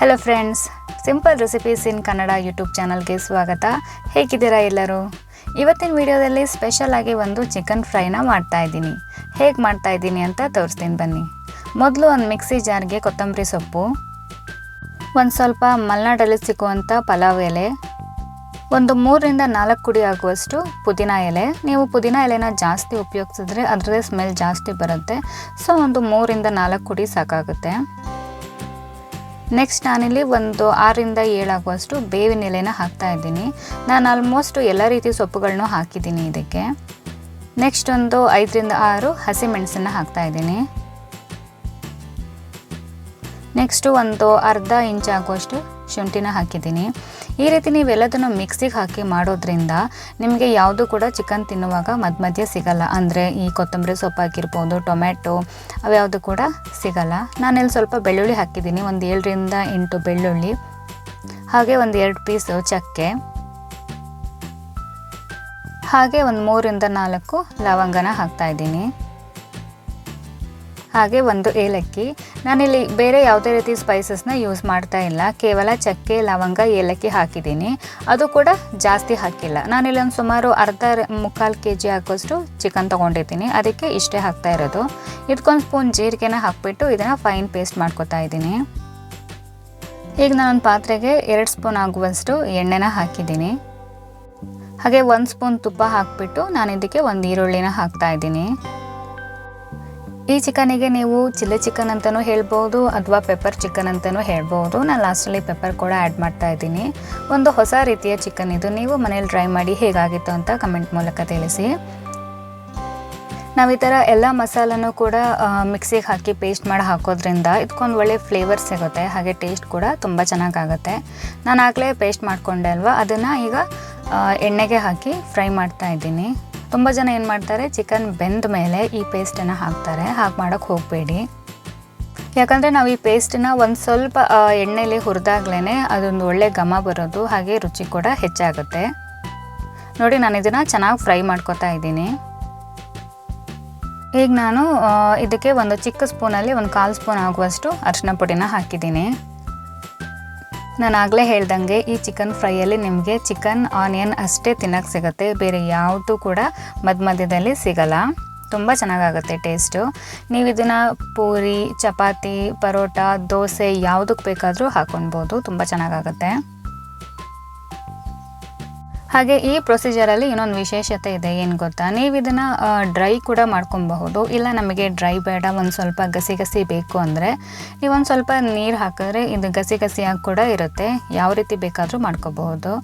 Hello friends simple recipes in Kannada YouTube ಚಾನಲ್ಗೆ ಸ್ವಾಗತ. ಹೇಗಿದ್ದೀರಾ ಎಲ್ಲರೂ? ಇವತ್ತಿನ ವಿಡಿಯೋದಲ್ಲಿ ಸ್ಪೆಷಲ್ ಆಗಿ ಒಂದು ಚಿಕನ್ ಫ್ರೈನ ಮಾಡ್ತಾ ಇದ್ದೀನಿ. ಹೇಗೆ ಮಾಡ್ತಾ ಇದ್ದೀನಿ ಅಂತ ತೋರಿಸ್ತೀನಿ ಬನ್ನಿ. ಮೊದಲು ಒಂದು ಮಿಕ್ಸಿ ಜಾರ್ಗೆ ಕೊತ್ತಂಬರಿ ಸೊಪ್ಪು, ಒಂದು ಸ್ವಲ್ಪ ಮಲೆನಾಡಲ್ಲಿ ಸಿಗುವಂಥ ಪಲಾವ್ ಎಲೆ, ಒಂದು ಮೂರರಿಂದ ನಾಲ್ಕು ಕುಡಿ ಆಗುವಷ್ಟು ಪುದೀನ ಎಲೆ. ನೀವು ಪುದೀನ ಎಲೆನ ಜಾಸ್ತಿ ಉಪಯೋಗಿಸಿದ್ರೆ ಅದರದ್ದೇ ಸ್ಮೆಲ್ ಜಾಸ್ತಿ ಬರುತ್ತೆ. ಸೊ ಒಂದು ಮೂರಿಂದ ನಾಲ್ಕು ಕುಡಿ ಸಾಕಾಗುತ್ತೆ. ನೆಕ್ಸ್ಟ್ ನಾನಿಲ್ಲಿ ಒಂದು ಆರರಿಂದ ಏಳಾಗುವಷ್ಟು ಬೇವಿನ ಎಲೆನ ಹಾಕ್ತಾ ಇದ್ದೀನಿ. ನಾನು ಆಲ್ಮೋಸ್ಟ್ ಎಲ್ಲ ರೀತಿ ಸೊಪ್ಪುಗಳನ್ನೂ ಹಾಕಿದ್ದೀನಿ ಇದಕ್ಕೆ. ನೆಕ್ಸ್ಟ್ ಒಂದು ಐದರಿಂದ ಆರು ಹಸಿಮೆಣಸನ್ನು ಹಾಕ್ತಾ ಇದ್ದೀನಿ. ನೆಕ್ಸ್ಟು ಒಂದು ಅರ್ಧ ಇಂಚ್ ಆಗುವಷ್ಟು ಶುಂಠಿನ ಹಾಕಿದ್ದೀನಿ. ಈ ರೀತಿ ನೀವೆಲ್ಲದನ್ನು ಮಿಕ್ಸಿಗೆ ಹಾಕಿ ಮಾಡೋದ್ರಿಂದ ನಿಮಗೆ ಯಾವುದು ಕೂಡ ಚಿಕನ್ ತಿನ್ನುವಾಗ ಮಧ್ಯ ಮಧ್ಯೆ ಸಿಗಲ್ಲ. ಅಂದರೆ ಈ ಕೊತ್ತಂಬರಿ ಸೊಪ್ಪು ಹಾಕಿರ್ಬೋದು, ಟೊಮ್ಯಾಟೊ ಅವ್ಯಾವುದು ಕೂಡ ಸಿಗಲ್ಲ. ನಾನಿಲ್ಲಿ ಸ್ವಲ್ಪ ಬೆಳ್ಳುಳ್ಳಿ ಹಾಕಿದ್ದೀನಿ. ಒಂದು ಏಳರಿಂದ ಎಂಟು ಬೆಳ್ಳುಳ್ಳಿ. ಹಾಗೆ ಒಂದು ಎರಡು ಪೀಸು ಚಕ್ಕೆ. ಹಾಗೆ ಒಂದು ಮೂರಿಂದ ನಾಲ್ಕು ಲವಂಗನ ಹಾಕ್ತಾ ಇದ್ದೀನಿ. ಹಾಗೆ ಒಂದು ಏಲಕ್ಕಿ. ನಾನಿಲ್ಲಿ ಬೇರೆ ಯಾವುದೇ ರೀತಿ ಸ್ಪೈಸಸ್ನ ಯೂಸ್ ಮಾಡ್ತಾ ಇಲ್ಲ. ಕೇವಲ ಚಕ್ಕೆ, ಲವಂಗ, ಏಲಕ್ಕಿ ಹಾಕಿದ್ದೀನಿ. ಅದು ಕೂಡ ಜಾಸ್ತಿ ಹಾಕಿಲ್ಲ. ನಾನಿಲ್ಲಿ ಒಂದು ಸುಮಾರು ಅರ್ಧ ಮುಕ್ಕಾಲು ಕೆ ಜಿ ಹಾಕೋಷ್ಟು ಚಿಕನ್ ತೊಗೊಂಡಿದ್ದೀನಿ. ಅದಕ್ಕೆ ಇಷ್ಟೇ ಹಾಕ್ತಾ ಇರೋದು. ಇದಕ್ಕೊಂದು ಸ್ಪೂನ್ ಜೀರಿಗೆನ ಹಾಕ್ಬಿಟ್ಟು ಇದನ್ನು ಫೈನ್ ಪೇಸ್ಟ್ ಮಾಡ್ಕೊತಾ ಇದ್ದೀನಿ. ಈಗ ನಾನೊಂದು ಪಾತ್ರೆಗೆ ಎರಡು ಸ್ಪೂನ್ ಆಗುವಷ್ಟು ಎಣ್ಣೆನ ಹಾಕಿದ್ದೀನಿ. ಹಾಗೆ ಒಂದು ಸ್ಪೂನ್ ತುಪ್ಪ ಹಾಕಿಬಿಟ್ಟು ನಾನು ಇದಕ್ಕೆ ಒಂದು ಈರುಳ್ಳಿನ ಹಾಕ್ತಾ ಇದ್ದೀನಿ. ಈ ಚಿಕನಿಗೆ ನೀವು ಚಿಲ್ಲಿ ಚಿಕನ್ ಅಂತಲೂ ಹೇಳ್ಬೋದು ಅಥವಾ ಪೆಪ್ಪರ್ ಚಿಕನ್ ಅಂತಲೂ ಹೇಳ್ಬೋದು. ನಾನು ಲಾಸ್ಟಲ್ಲಿ ಪೆಪ್ಪರ್ ಕೂಡ ಆ್ಯಡ್ ಮಾಡ್ತಾ ಇದ್ದೀನಿ. ಒಂದು ಹೊಸ ರೀತಿಯ ಚಿಕನ್ ಇದು. ನೀವು ಮನೇಲಿ ಟ್ರೈ ಮಾಡಿ ಹೇಗಾಗಿತ್ತು ಅಂತ ಕಮೆಂಟ್ ಮೂಲಕ ತಿಳಿಸಿ. ನಾವು ಈ ಥರ ಎಲ್ಲ ಮಸಾಲನೂ ಕೂಡ ಮಿಕ್ಸಿಗೆ ಹಾಕಿ ಪೇಸ್ಟ್ ಮಾಡಿ ಹಾಕೋದ್ರಿಂದ ಇದಕ್ಕೊಂದು ಒಳ್ಳೆ ಫ್ಲೇವರ್ ಸಿಗುತ್ತೆ. ಹಾಗೆ ಟೇಸ್ಟ್ ಕೂಡ ತುಂಬ ಚೆನ್ನಾಗಾಗುತ್ತೆ. ನಾನು ಆಗಲೇ ಪೇಸ್ಟ್ ಮಾಡಿಕೊಂಡೆ ಅಲ್ವಾ? ಅದನ್ನು ಈಗ ಎಣ್ಣೆಗೆ ಹಾಕಿ ಫ್ರೈ ಮಾಡ್ತಾ ಇದ್ದೀನಿ. ತುಂಬ ಜನ ಏನು ಮಾಡ್ತಾರೆ ಚಿಕನ್ ಬೆಂದ ಮೇಲೆ ಈ ಪೇಸ್ಟನ್ನು ಹಾಕ್ತಾರೆ. ಹಾಗೆ ಮಾಡೋಕ್ಕೆ ಹೋಗಬೇಡಿ. ಯಾಕಂದರೆ ನಾವು ಈ ಪೇಸ್ಟನ್ನ ಒಂದು ಸ್ವಲ್ಪ ಎಣ್ಣೆಲಿ ಹುರಿದಾಗ್ಲೇ ಅದೊಂದು ಒಳ್ಳೆ ಘಮ ಬರೋದು, ಹಾಗೆ ರುಚಿ ಕೂಡ ಹೆಚ್ಚಾಗುತ್ತೆ. ನೋಡಿ, ನಾನು ಇದನ್ನು ಚೆನ್ನಾಗಿ ಫ್ರೈ ಮಾಡ್ಕೊತಾ ಇದ್ದೀನಿ. ಈಗ ನಾನು ಇದಕ್ಕೆ ಒಂದು ಚಿಕ್ಕ ಸ್ಪೂನಲ್ಲಿ ಒಂದು ಕಾಲು ಸ್ಪೂನ್ ಆಗುವಷ್ಟು ಅರಿಶಿನ ಪುಡಿನ ಹಾಕಿದ್ದೀನಿ. ನಾನು ಆಗಲೇ ಹೇಳ್ದಂಗೆ ಈ ಚಿಕನ್ ಫ್ರೈಯಲ್ಲಿ ನಿಮಗೆ ಚಿಕನ್, ಆನಿಯನ್ ಅಷ್ಟೇ ತಿನ್ನೋಕ್ಕೆ ಸಿಗುತ್ತೆ. ಬೇರೆ ಯಾವುದು ಕೂಡ ಮಧ್ಯ ಮಧ್ಯದಲ್ಲಿ ಸಿಗಲ್ಲ. ತುಂಬ ಚೆನ್ನಾಗಾಗುತ್ತೆ ಟೇಸ್ಟು. ನೀವು ಇದನ್ನು ಪೂರಿ, ಚಪಾತಿ, ಪರೋಟ, ದೋಸೆ ಯಾವುದಕ್ಕೆ ಬೇಕಾದರೂ ಹಾಕೊಳ್ಬೋದು ತುಂಬ ಚೆನ್ನಾಗಾಗುತ್ತೆ. ಹಾಗೆ ಈ ಪ್ರೊಸೀಜರಲ್ಲಿ ಇನ್ನೊಂದು ವಿಶೇಷತೆ ಇದೆ, ಏನು ಗೊತ್ತಾ? ನೀವು ಇದನ್ನು ಡ್ರೈ ಕೂಡ ಮಾಡ್ಕೊಬಹುದು ಇಲ್ಲ ನಮಗೆ ಡ್ರೈ ಬೇಡ, ಒಂದು ಸ್ವಲ್ಪ ಗಸಿ ಗಸಿ ಬೇಕು ಅಂದರೆ ನೀವು ಒಂದು ಸ್ವಲ್ಪ ನೀರು ಹಾಕಿದ್ರೆ ಇದು ಗಸಿ ಗಸಿಯಾಗಿ ಕೂಡ ಇರುತ್ತೆ. ಯಾವ ರೀತಿ ಬೇಕಾದರೂ ಮಾಡ್ಕೋಬಹುದು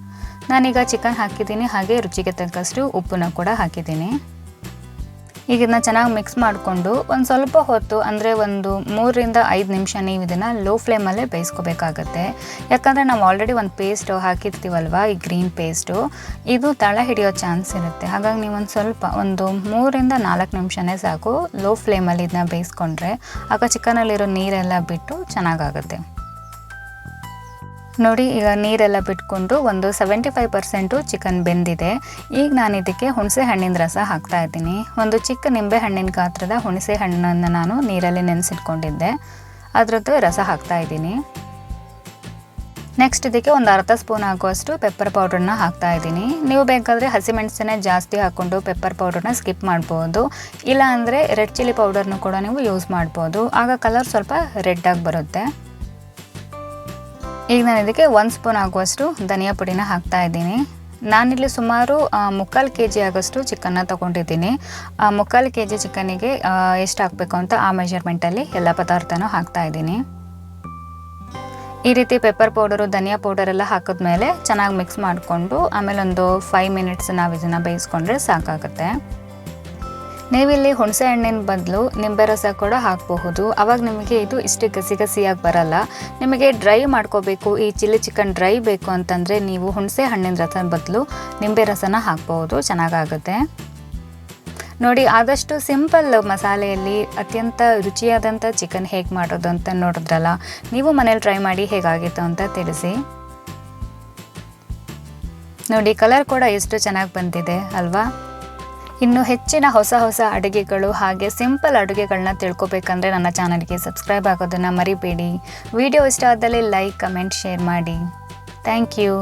ನಾನೀಗ ಚಿಕನ್ ಹಾಕಿದ್ದೀನಿ, ಹಾಗೆ ರುಚಿಗೆ ತಕ್ಕಷ್ಟು ಉಪ್ಪನ್ನ ಕೂಡ ಹಾಕಿದ್ದೀನಿ. ಈಗ ಇದನ್ನ ಚೆನ್ನಾಗಿ ಮಿಕ್ಸ್ ಮಾಡಿಕೊಂಡು ಒಂದು ಸ್ವಲ್ಪ ಹೊತ್ತು, ಅಂದರೆ ಒಂದು ಮೂರರಿಂದ ಐದು ನಿಮಿಷ ನೀವು ಇದನ್ನು ಲೋ ಫ್ಲೇಮಲ್ಲೇ ಬೇಯಿಸ್ಕೋಬೇಕಾಗತ್ತೆ. ಯಾಕಂದರೆ ನಾವು ಆಲ್ರೆಡಿ ಒಂದು ಪೇಸ್ಟ್ ಹಾಕಿರ್ತೀವಲ್ವ, ಈ ಗ್ರೀನ್ ಪೇಸ್ಟು ಇದು ತಳ ಹಿಡಿಯೋ ಚಾನ್ಸ್ ಇರುತ್ತೆ. ಹಾಗಾಗಿ ನೀವು ಒಂದು ಸ್ವಲ್ಪ, ಒಂದು ಮೂರರಿಂದ ನಾಲ್ಕು ನಿಮಿಷನೇ ಸಾಕು ಲೋ ಫ್ಲೇಮಲ್ಲಿ ಇದನ್ನ ಬೇಯಿಸ್ಕೊಂಡ್ರೆ. ಆಗ ಚಿಕನಲ್ಲಿರೋ ನೀರೆಲ್ಲ ಬಿಟ್ಟು ಚೆನ್ನಾಗಾಗುತ್ತೆ. ನೋಡಿ, ಈಗ ನೀರೆಲ್ಲ ಬಿಟ್ಕೊಂಡು ಒಂದು ಸೆವೆಂಟಿ ಫೈವ್ ಪರ್ಸೆಂಟು ಚಿಕನ್ ಬೆಂದಿದೆ. ಈಗ ನಾನು ಇದಕ್ಕೆ ಹುಣಸೆ ಹಣ್ಣಿನ ರಸ ಹಾಕ್ತಾ ಇದ್ದೀನಿ. ಒಂದು ಚಿಕ್ಕ ನಿಂಬೆ ಹಣ್ಣಿನ ಗಾತ್ರದ ಹುಣಸೆ ಹಣ್ಣನ್ನು ನಾನು ನೀರಲ್ಲಿ ನೆನೆಸಿಟ್ಕೊಂಡಿದ್ದೆ. ಅದರದ್ದು ರಸ ಹಾಕ್ತಾ ಇದ್ದೀನಿ. ನೆಕ್ಸ್ಟ್ ಇದಕ್ಕೆ ಒಂದು ಅರ್ಧ ಸ್ಪೂನ್ ಹಾಕುವಷ್ಟು ಪೆಪ್ಪರ್ ಪೌಡ್ರನ್ನ ಹಾಕ್ತಾ ಇದ್ದೀನಿ. ನೀವು ಬೇಕಾದರೆ ಹಸಿಮೆಣಸನ್ನೇ ಜಾಸ್ತಿ ಹಾಕ್ಕೊಂಡು ಪೆಪ್ಪರ್ ಪೌಡ್ರನ್ನ ಸ್ಕಿಪ್ ಮಾಡ್ಬೋದು. ಇಲ್ಲಾಂದರೆ ರೆಡ್ ಚಿಲ್ಲಿ ಪೌಡರ್ನು ಕೂಡ ನೀವು ಯೂಸ್ ಮಾಡ್ಬೋದು. ಆಗ ಕಲರ್ ಸ್ವಲ್ಪ ರೆಡ್ಡಾಗಿ ಬರುತ್ತೆ. ಈಗ ನಾನು ಇದಕ್ಕೆ ಒಂದು ಸ್ಪೂನ್ ಆಗುವಷ್ಟು ಧನಿಯಾ ಪುಡಿನ ಹಾಕ್ತಾ ಇದ್ದೀನಿ. ನಾನಿಲ್ಲಿ ಸುಮಾರು ಮುಕ್ಕಾಲು ಕೆ ಜಿ ಆಗೋಷ್ಟು ಚಿಕನ್ನ ತೊಗೊಂಡಿದ್ದೀನಿ. ಆ, ಮುಕ್ಕಾಲು ಕೆ ಜಿ ಚಿಕನ್ನಿಗೆ ಎಷ್ಟು ಹಾಕಬೇಕು ಅಂತ ಆ ಮೆಷರ್ಮೆಂಟಲ್ಲಿ ಎಲ್ಲ ಪದಾರ್ಥನೂ ಹಾಕ್ತಾ ಇದ್ದೀನಿ. ಈ ರೀತಿ ಪೆಪ್ಪರ್ ಪೌಡರು ಧನಿಯಾ ಪೌಡರ್ ಎಲ್ಲ ಹಾಕಿದ್ಮೇಲೆ ಚೆನ್ನಾಗಿ ಮಿಕ್ಸ್ ಮಾಡಿಕೊಂಡು ಆಮೇಲೆ ಒಂದು ಫೈವ್ ಮಿನಿಟ್ಸ್ ನಾವು ಇದನ್ನು ಬೇಯಿಸ್ಕೊಂಡ್ರೆ ಸಾಕಾಗುತ್ತೆ. ನೀವಿಲ್ಲಿ ಹುಣಸೆ ಹಣ್ಣಿನ ಬದಲು ನಿಂಬೆ ರಸ ಕೂಡ ಹಾಕಬಹುದು. ಅವಾಗ ನಿಮಗೆ ಇದು ಇಷ್ಟು ಗಸಿ ಗಸಿಯಾಗಿ ಬರಲ್ಲ. ನಿಮಗೆ ಡ್ರೈ ಮಾಡ್ಕೋಬೇಕು. ಈ ಚಿಲ್ಲಿ ಚಿಕನ್ ಡ್ರೈ ಬೇಕು ಅಂತಂದರೆ ನೀವು ಹುಣಸೆ ಹಣ್ಣಿನ ರಸ ಬದಲು ನಿಂಬೆ ರಸನ ಹಾಕ್ಬೋದು ಚೆನ್ನಾಗಾಗುತ್ತೆ. ನೋಡಿ, ಆದಷ್ಟು ಸಿಂಪಲ್ ಮಸಾಲೆಯಲ್ಲಿ ಅತ್ಯಂತ ರುಚಿಯಾದಂಥ ಚಿಕನ್ ಹೇಗೆ ಮಾಡೋದು ಅಂತ ನೋಡಿದ್ರಲ್ಲ, ನೀವು ಮನೇಲಿ ಟ್ರೈ ಮಾಡಿ ಹೇಗಾಗಿತ್ತು ಅಂತ ತಿಳಿಸಿ. ನೋಡಿ, ಕಲರ್ ಕೂಡ ಎಷ್ಟು ಚೆನ್ನಾಗಿ ಬಂದಿದೆ ಅಲ್ವಾ? ಇನ್ನು ಹೆಚ್ಚಿನ ಹೊಸ ಹೊಸ ಅಡುಗೆಗಳು ಹಾಗೆ ಸಿಂಪಲ್ ಅಡುಗೆಗಳನ್ನ ತಿಳ್ಕೊಬೇಕಂದ್ರೆ ನನ್ನ ಚಾನಲ್ಗೆ ಸಬ್ಸ್ಕ್ರೈಬ್ ಆಗೋದನ್ನು ಮರಿಬೇಡಿ. ವಿಡಿಯೋ ಇಷ್ಟ ಆದಲ್ಲಿ ಲೈಕ್, ಕಮೆಂಟ್, ಶೇರ್ ಮಾಡಿ. Thank you.